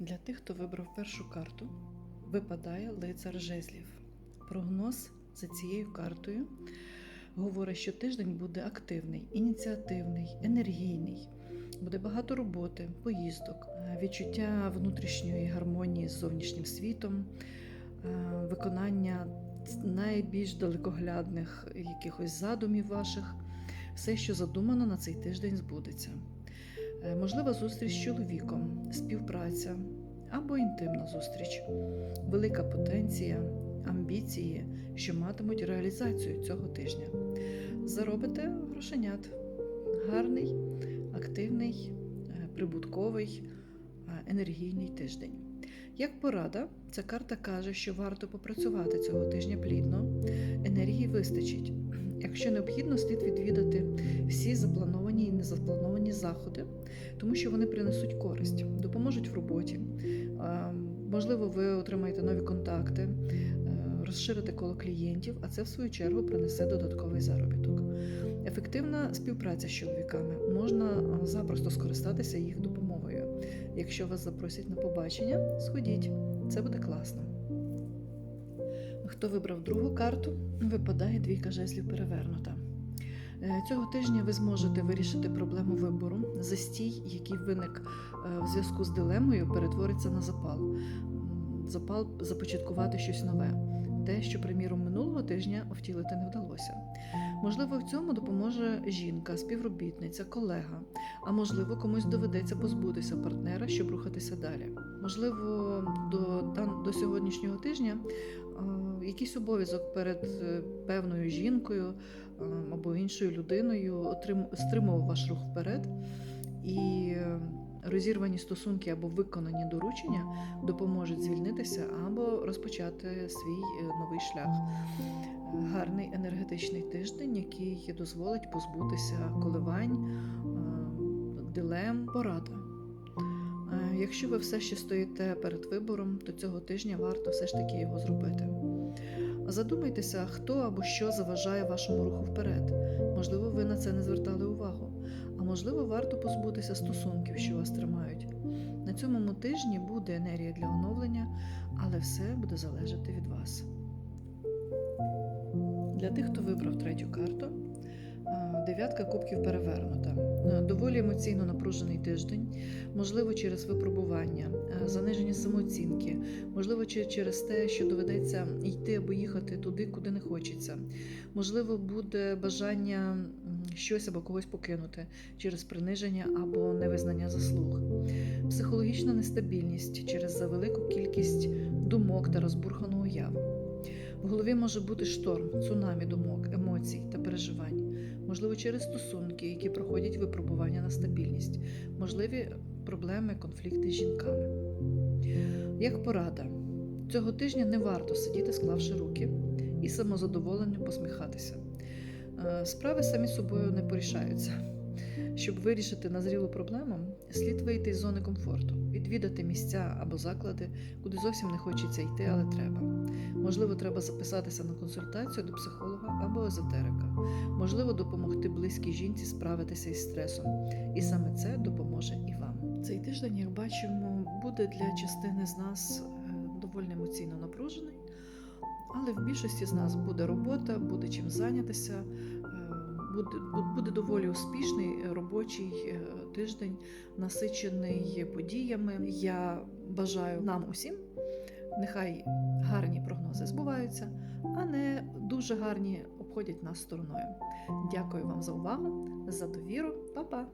Для тих, хто вибрав першу карту, випадає лицар жезлів. Прогноз за цією картою говорить, що тиждень буде активний, ініціативний, енергійний. Буде багато роботи, поїздок, е, відчуття внутрішньої гармонії з зовнішнім світом, е, виконання найбільш далекоглядних якихось задумів ваших. Все, що задумано на цей тиждень, збудеться. Е, Можлива зустріч з чоловіком, співпраця або інтимна зустріч, велика потенція, амбіції, що матимуть реалізацію цього тижня. Заробите грошенят. Гарний, активний, е, прибутковий, е, енергійний тиждень. Як порада, ця карта каже, що варто попрацювати цього тижня плідно, енергії вистачить. Якщо необхідно, слід відвідати всі заплановані і незаплановані заходи, тому що вони принесуть користь, допоможуть в роботі. Е, Можливо, ви отримаєте нові контакти, е, розширите коло клієнтів, а це в свою чергу принесе додатковий заробіток. Ефективна співпраця з чоловіками можна е, запросто скористатися їх допомогою. Якщо вас запросять на побачення, сходіть, це буде класно. Хто вибрав другу карту, випадає двійка жезлів перевернута. Е, Цього тижня ви зможете вирішити проблему вибору. Застій, який виник е, в зв'язку з дилемою, перетвориться на запал. Запал започаткувати щось нове. Те, що, приміром, минулого тижня втілити не вдалося. Можливо, в цьому допоможе жінка, співробітниця, колега, а можливо, комусь доведеться позбутися партнера, щоб рухатися далі. Можливо, до, до сьогоднішнього тижня якийсь обов'язок перед е, певною жінкою е, або іншою людиною стримував ваш рух вперед, і е, розірвані стосунки або виконані доручення допоможуть звільнитися або розпочати свій новий шлях. Гарний енергетичний тиждень, який дозволить позбутися коливань, дилем, порада. Якщо ви все ще стоїте перед вибором, то цього тижня варто все ж таки його зробити. Задумайтеся, хто або що заважає вашому руху вперед. Можливо, ви на це не звертали увагу, а можливо, варто позбутися стосунків, що вас тримають. На цьому тижні буде енергія для оновлення, але все буде залежати від вас. Для тих, хто вибрав третю карту, дев'ятка кубків перевернута. Е, Доволі емоційно напружений тиждень, можливо, через випробування, е, заниження самооцінки, можливо, через те, що доведеться йти або їхати туди, куди не хочеться. Можливо, буде бажання щось або когось покинути через приниження або невизнання заслуг. Психологічна нестабільність через завелику кількість думок та розбурхану уяву. В голові може бути шторм, цунамі думок, емоцій та переживань, можливо, через стосунки, які проходять випробування на стабільність, можливі проблеми, конфлікти з жінками. Як порада, цього тижня не варто сидіти, склавши руки і самозадоволено посміхатися. Е, Справи самі собою не порішаються. Щоб вирішити назрілу проблему, слід вийти з зони комфорту, відвідати місця або заклади, куди зовсім не хочеться йти, але треба. Можливо, треба записатися на консультацію до психолога або езотерика. Можливо, допомогти близькій жінці справитися із стресом. І саме це допоможе і вам. Цей тиждень, як бачимо, буде для частини з нас е, доволі емоційно напружений, але в більшості з нас буде робота, буде чим зайнятися. Буде, буде доволі успішний е, робочий е, тиждень, насичений подіями. Я бажаю нам усім Нехай гарні прогнози збуваються, а не дуже гарні обходять нас стороною. Дякую вам за увагу, за довіру, Па-па!